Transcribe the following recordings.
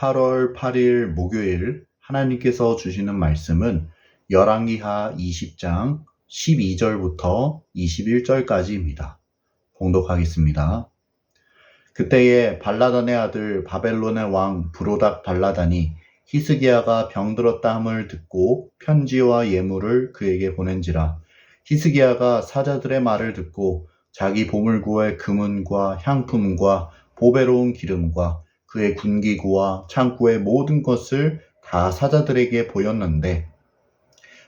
8월 8일 목요일 하나님께서 주시는 말씀은 열왕기하 20장 12절부터 21절까지입니다. 봉독하겠습니다. 그때에 발라단의 아들 바벨론의 왕 브로닥 발라단이 히스기야가 병들었다 함을 듣고 편지와 예물을 그에게 보낸지라 히스기야가 사자들의 말을 듣고 자기 보물고의 금은과 향품과 보배로운 기름과 그의 군기구와 창고의 모든 것을 다 사자들에게 보였는데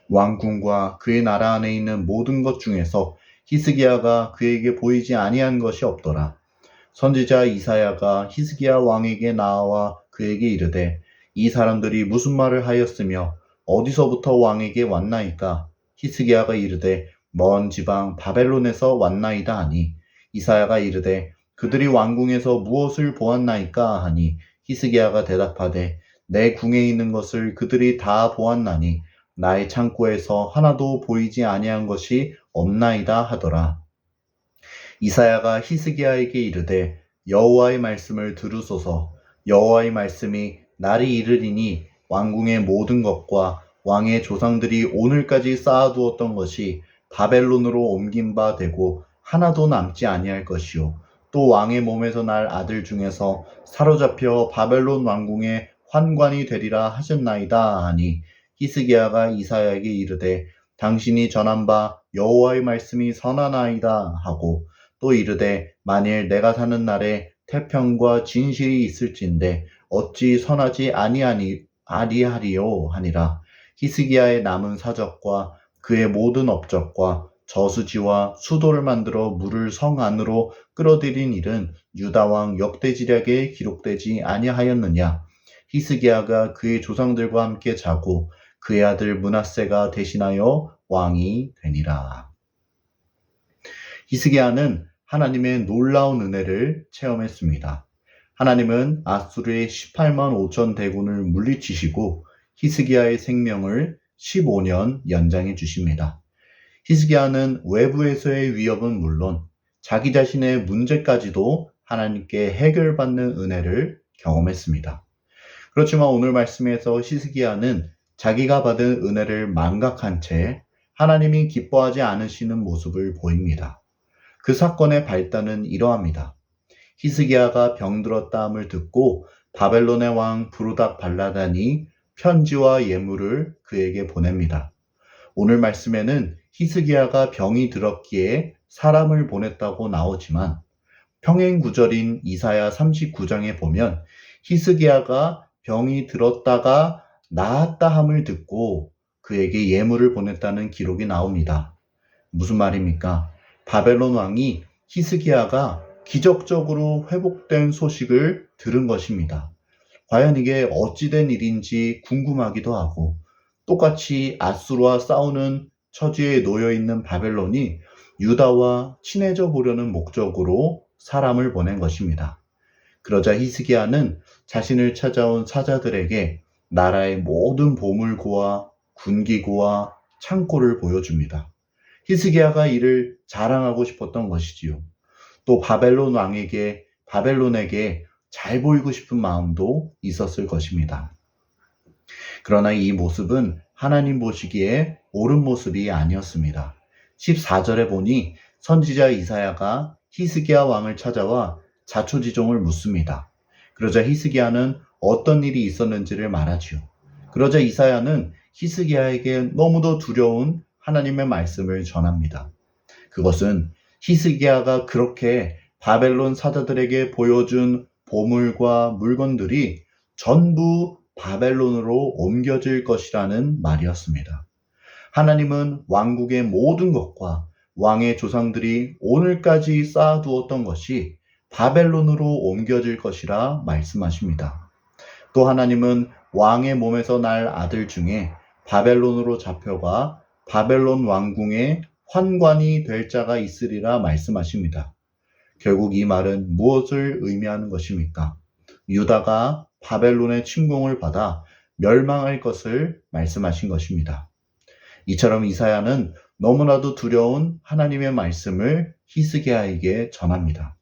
왕궁과 그의 나라 안에 있는 모든 것 중에서 히스기야가 그에게 보이지 아니한 것이 없더라. 선지자 이사야가 히스기야 왕에게 나와 그에게 이르되 이 사람들이 무슨 말을 하였으며 어디서부터 왕에게 왔나이까 히스기야가 이르되 먼 지방 바벨론에서 왔나이다 하니 이사야가 이르되 그들이 왕궁에서 무엇을 보았나이까 하니 히스기야가 대답하되 내 궁에 있는 것을 그들이 다 보았나니 나의 창고에서 하나도 보이지 아니한 것이 없나이다 하더라. 이사야가 히스기야에게 이르되 여호와의 말씀을 들으소서 여호와의 말씀이 날이 이르리니 왕궁의 모든 것과 왕의 조상들이 오늘까지 쌓아두었던 것이 바벨론으로 옮긴 바 되고 하나도 남지 아니할 것이요 또 왕의 몸에서 날 아들 중에서 사로잡혀 바벨론 왕궁의 환관이 되리라 하셨나이다 하니 히스기야가 이사야에게 이르되 당신이 전한 바 여호와의 말씀이 선하나이다 하고 또 이르되 만일 내가 사는 날에 태평과 진실이 있을진데 어찌 선하지 아니하니 아리하리요 하니라. 히스기야의 남은 사적과 그의 모든 업적과 저수지와 수도를 만들어 물을 성 안으로 끌어들인 일은 유다 왕 역대지략에 기록되지 아니하였느냐 히스기야가 그의 조상들과 함께 자고 그의 아들 문하세가 대신하여 왕이 되니라. 히스기야는 하나님의 놀라운 은혜를 체험했습니다. 하나님은 아수르의 18만 5천 대군을 물리치시고 히스기야의 생명을 15년 연장해 주십니다. 히스기야는 외부에서의 위협은 물론 자기 자신의 문제까지도 하나님께 해결받는 은혜를 경험했습니다. 그렇지만 오늘 말씀에서 히스기야는 자기가 받은 은혜를 망각한 채 하나님이 기뻐하지 않으시는 모습을 보입니다. 그 사건의 발단은 이러합니다. 히스기야가 병들었다함을 듣고 바벨론의 왕 부르닥 발라단이 편지와 예물을 그에게 보냅니다. 오늘 말씀에는 히스기야가 병이 들었기에 사람을 보냈다고 나오지만 평행 구절인 이사야 39장에 보면 히스기야가 병이 들었다가 나았다 함을 듣고 그에게 예물을 보냈다는 기록이 나옵니다. 무슨 말입니까? 바벨론 왕이 히스기야가 기적적으로 회복된 소식을 들은 것입니다. 과연 이게 어찌된 일인지 궁금하기도 하고 똑같이 아수르와 싸우는 처지에 놓여 있는 바벨론이 유다와 친해져 보려는 목적으로 사람을 보낸 것입니다. 그러자 히스기야는 자신을 찾아온 사자들에게 나라의 모든 보물고와 군기고와 창고를 보여줍니다. 히스기야가 이를 자랑하고 싶었던 것이지요. 또 바벨론 왕에게 바벨론에게 잘 보이고 싶은 마음도 있었을 것입니다. 그러나 이 모습은 하나님 보시기에 옳은 모습이 아니었습니다. 14절에 보니 선지자 이사야가 히스기야 왕을 찾아와 자초지종을 묻습니다. 그러자 히스기야는 어떤 일이 있었는지를 말하지요. 그러자 이사야는 히스기야에게 너무도 두려운 하나님의 말씀을 전합니다. 그것은 히스기야가 그렇게 바벨론 사자들에게 보여준 보물과 물건들이 전부 바벨론으로 옮겨질 것이라는 말이었습니다. 하나님은 왕국의 모든 것과 왕의 조상들이 오늘까지 쌓아두었던 것이 바벨론으로 옮겨질 것이라 말씀하십니다. 또 하나님은 왕의 몸에서 날 아들 중에 바벨론으로 잡혀가 바벨론 왕궁의 환관이 될 자가 있으리라 말씀하십니다. 결국 이 말은 무엇을 의미하는 것입니까? 유다가 바벨론의 침공을 받아 멸망할 것을 말씀하신 것입니다. 이처럼 이사야는 너무나도 두려운 하나님의 말씀을 히스기야에게 전합니다.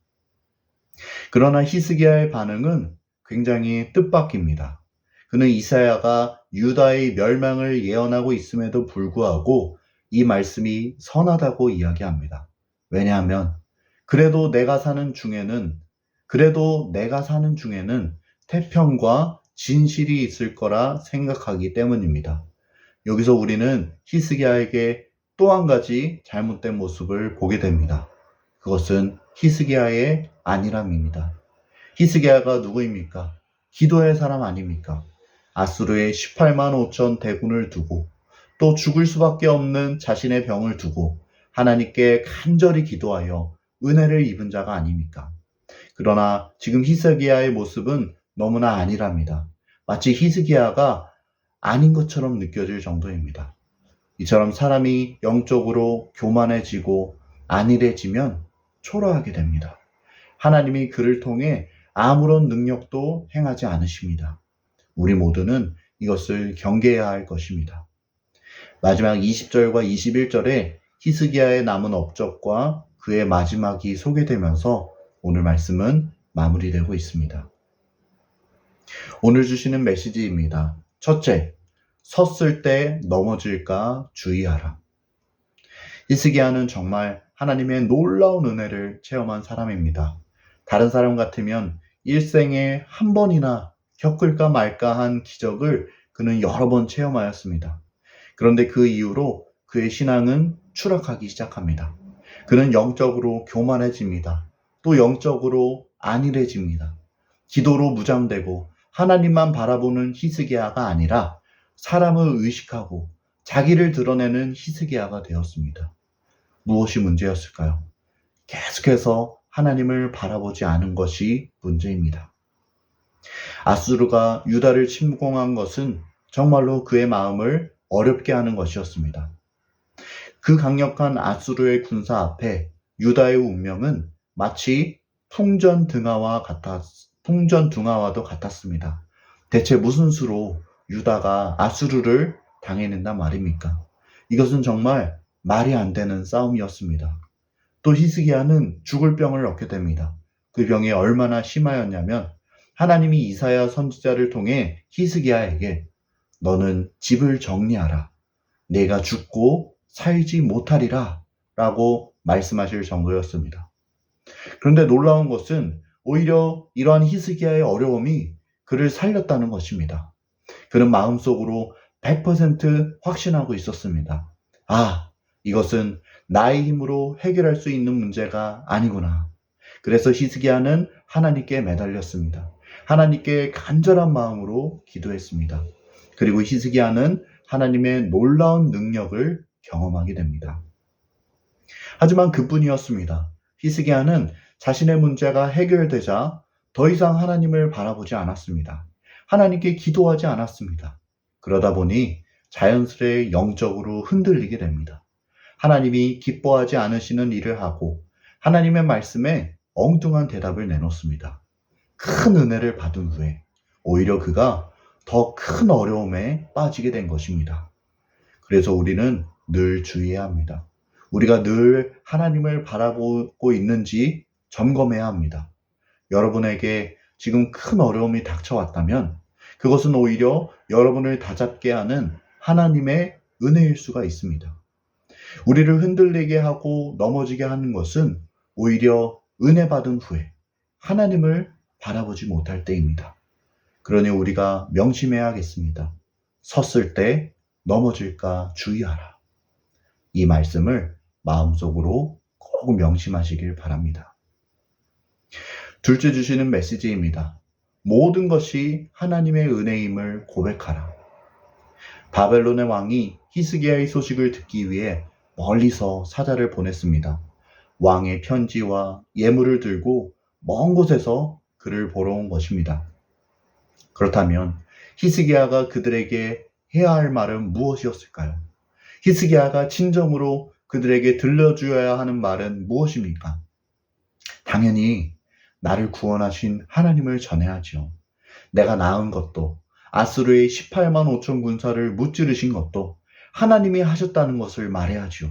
그러나 히스기야의 반응은 굉장히 뜻밖입니다. 그는 이사야가 유다의 멸망을 예언하고 있음에도 불구하고 이 말씀이 선하다고 이야기합니다. 왜냐하면 그래도 내가 사는 중에는 그래도 내가 사는 중에는 태평과 진실이 있을 거라 생각하기 때문입니다. 여기서 우리는 히스기야에게 또 한 가지 잘못된 모습을 보게 됩니다. 그것은 히스기야의 안일함입니다. 히스기야가 누구입니까? 기도의 사람 아닙니까? 아수르의 18만 5천 대군을 두고 또 죽을 수밖에 없는 자신의 병을 두고 하나님께 간절히 기도하여 은혜를 입은 자가 아닙니까? 그러나 지금 히스기야의 모습은 너무나 안일합니다. 마치 히스기야가 아닌 것처럼 느껴질 정도입니다. 이처럼 사람이 영적으로 교만해지고 안일해지면 초라하게 됩니다. 하나님이 그를 통해 아무런 능력도 행하지 않으십니다. 우리 모두는 이것을 경계해야 할 것입니다. 마지막 20절과 21절에 히스기야의 남은 업적과 그의 마지막이 소개되면서 오늘 말씀은 마무리되고 있습니다. 오늘 주시는 메시지입니다. 첫째, 섰을 때 넘어질까 주의하라. 히스기야는 정말 하나님의 놀라운 은혜를 체험한 사람입니다. 다른 사람 같으면 일생에 한 번이나 겪을까 말까 한 기적을 그는 여러 번 체험하였습니다. 그런데 그 이후로 그의 신앙은 추락하기 시작합니다. 그는 영적으로 교만해집니다. 또 영적으로 안일해집니다. 기도로 무장되고 하나님만 바라보는 히스기야가 아니라 사람을 의식하고 자기를 드러내는 히스기야가 되었습니다. 무엇이 문제였을까요? 계속해서 하나님을 바라보지 않은 것이 문제입니다. 아수르가 유다를 침공한 것은 정말로 그의 마음을 어렵게 하는 것이었습니다. 그 강력한 아수르의 군사 앞에 유다의 운명은 마치 풍전 등화와 같았, 풍전 등화와도 같았습니다. 대체 무슨 수로 유다가 아수르를 당해낸단 말입니까? 이것은 정말 말이 안 되는 싸움이었습니다. 또 히스기야는 죽을 병을 얻게 됩니다. 그 병이 얼마나 심하였냐면 하나님이 이사야 선지자를 통해 히스기야에게 너는 집을 정리하라. 내가 죽고 살지 못하리라. 라고 말씀하실 정도였습니다. 그런데 놀라운 것은 오히려 이러한 히스기야의 어려움이 그를 살렸다는 것입니다. 그는 마음속으로 100% 확신하고 있었습니다. 아, 이것은 나의 힘으로 해결할 수 있는 문제가 아니구나. 그래서 히스기야는 하나님께 매달렸습니다. 하나님께 간절한 마음으로 기도했습니다. 그리고 히스기야는 하나님의 놀라운 능력을 경험하게 됩니다. 하지만 그뿐이었습니다. 히스기야는 자신의 문제가 해결되자 더 이상 하나님을 바라보지 않았습니다. 하나님께 기도하지 않았습니다. 그러다 보니 자연스레 영적으로 흔들리게 됩니다. 하나님이 기뻐하지 않으시는 일을 하고 하나님의 말씀에 엉뚱한 대답을 내놓습니다. 큰 은혜를 받은 후에 오히려 그가 더 큰 어려움에 빠지게 된 것입니다. 그래서 우리는 늘 주의해야 합니다. 우리가 늘 하나님을 바라보고 있는지 점검해야 합니다. 여러분에게 지금 큰 어려움이 닥쳐왔다면 그것은 오히려 여러분을 다잡게 하는 하나님의 은혜일 수가 있습니다. 우리를 흔들리게 하고 넘어지게 하는 것은 오히려 은혜 받은 후에 하나님을 바라보지 못할 때입니다. 그러니 우리가 명심해야겠습니다. 섰을 때 넘어질까 주의하라. 이 말씀을 마음속으로 꼭 명심하시길 바랍니다. 둘째 주시는 메시지입니다. 모든 것이 하나님의 은혜임을 고백하라. 바벨론의 왕이 히스기야의 소식을 듣기 위해 멀리서 사자를 보냈습니다. 왕의 편지와 예물을 들고 먼 곳에서 그를 보러 온 것입니다. 그렇다면 히스기야가 그들에게 해야 할 말은 무엇이었을까요? 히스기야가 진정으로 그들에게 들려주어야 하는 말은 무엇입니까? 당연히 나를 구원하신 하나님을 전해야지요. 내가 낳은 것도 아수르의 18만 5천 군사를 무찌르신 것도 하나님이 하셨다는 것을 말해야지요.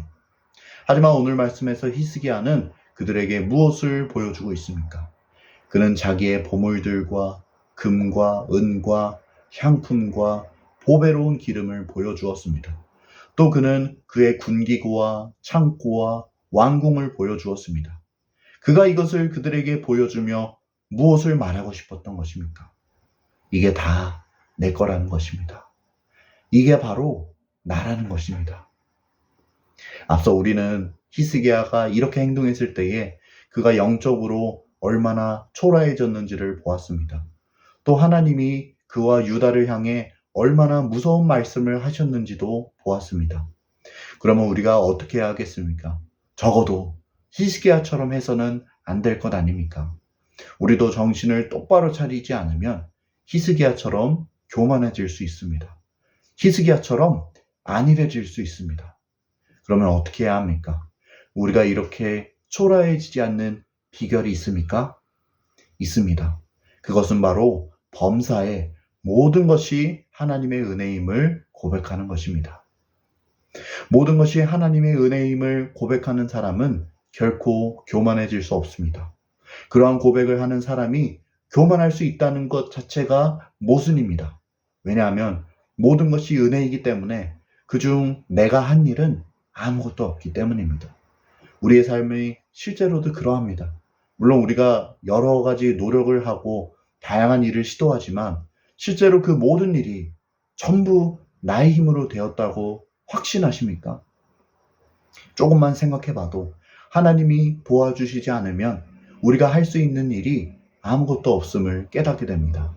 하지만 오늘 말씀에서 히스기야는 그들에게 무엇을 보여주고 있습니까? 그는 자기의 보물들과 금과 은과 향품과 보배로운 기름을 보여주었습니다. 또 그는 그의 군기구와 창고와 왕궁을 보여주었습니다. 그가 이것을 그들에게 보여주며 무엇을 말하고 싶었던 것입니까? 이게 다 내 거라는 것입니다. 이게 바로 나라는 것입니다. 앞서 우리는 히스기야가 이렇게 행동했을 때에 그가 영적으로 얼마나 초라해졌는지를 보았습니다. 또 하나님이 그와 유다를 향해 얼마나 무서운 말씀을 하셨는지도 보았습니다. 그러면 우리가 어떻게 해야 하겠습니까? 적어도 히스기야처럼 해서는 안 될 것 아닙니까? 우리도 정신을 똑바로 차리지 않으면 히스기야처럼 교만해질 수 있습니다. 히스기야처럼 안일해질 수 있습니다. 그러면 어떻게 해야 합니까? 우리가 이렇게 초라해지지 않는 비결이 있습니까? 있습니다. 그것은 바로 범사에 모든 것이 하나님의 은혜임을 고백하는 것입니다. 모든 것이 하나님의 은혜임을 고백하는 사람은 결코 교만해질 수 없습니다. 그러한 고백을 하는 사람이 교만할 수 있다는 것 자체가 모순입니다. 왜냐하면 모든 것이 은혜이기 때문에 그중 내가 한 일은 아무것도 없기 때문입니다. 우리의 삶이 실제로도 그러합니다. 물론 우리가 여러 가지 노력을 하고 다양한 일을 시도하지만 실제로 그 모든 일이 전부 나의 힘으로 되었다고 확신하십니까? 조금만 생각해 봐도 하나님이 도와주시지 않으면 우리가 할 수 있는 일이 아무것도 없음을 깨닫게 됩니다.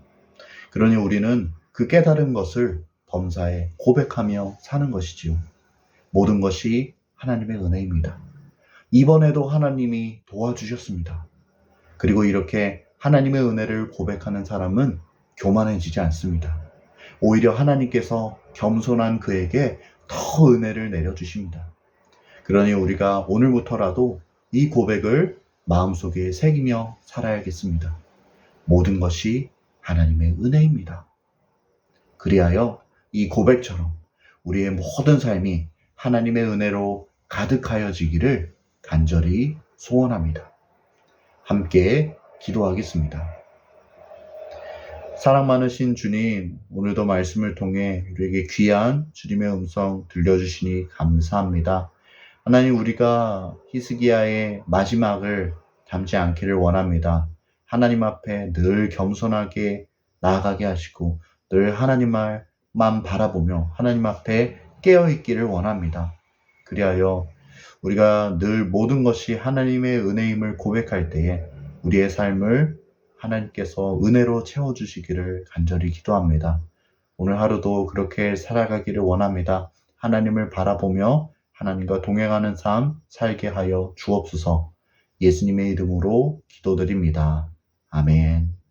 그러니 우리는 그 깨달은 것을 범사에 고백하며 사는 것이지요. 모든 것이 하나님의 은혜입니다. 이번에도 하나님이 도와주셨습니다. 그리고 이렇게 하나님의 은혜를 고백하는 사람은 교만해지지 않습니다. 오히려 하나님께서 겸손한 그에게 더 은혜를 내려주십니다. 그러니 우리가 오늘부터라도 이 고백을 마음속에 새기며 살아야겠습니다. 모든 것이 하나님의 은혜입니다. 그리하여 이 고백처럼 우리의 모든 삶이 하나님의 은혜로 가득하여지기를 간절히 소원합니다. 함께 기도하겠습니다. 사랑 많으신 주님, 오늘도 말씀을 통해 우리에게 귀한 주님의 음성 들려주시니 감사합니다. 하나님, 우리가 히스기야의 마지막을 닮지 않기를 원합니다. 하나님 앞에 늘 겸손하게 나아가게 하시고 늘 하나님 말만 바라보며 하나님 앞에 깨어 있기를 원합니다. 그리하여 우리가 늘 모든 것이 하나님의 은혜임을 고백할 때에 우리의 삶을 하나님께서 은혜로 채워주시기를 간절히 기도합니다. 오늘 하루도 그렇게 살아가기를 원합니다. 하나님을 바라보며 하나님과 동행하는 삶 살게 하여 주옵소서 예수님의 이름으로 기도드립니다. 아멘.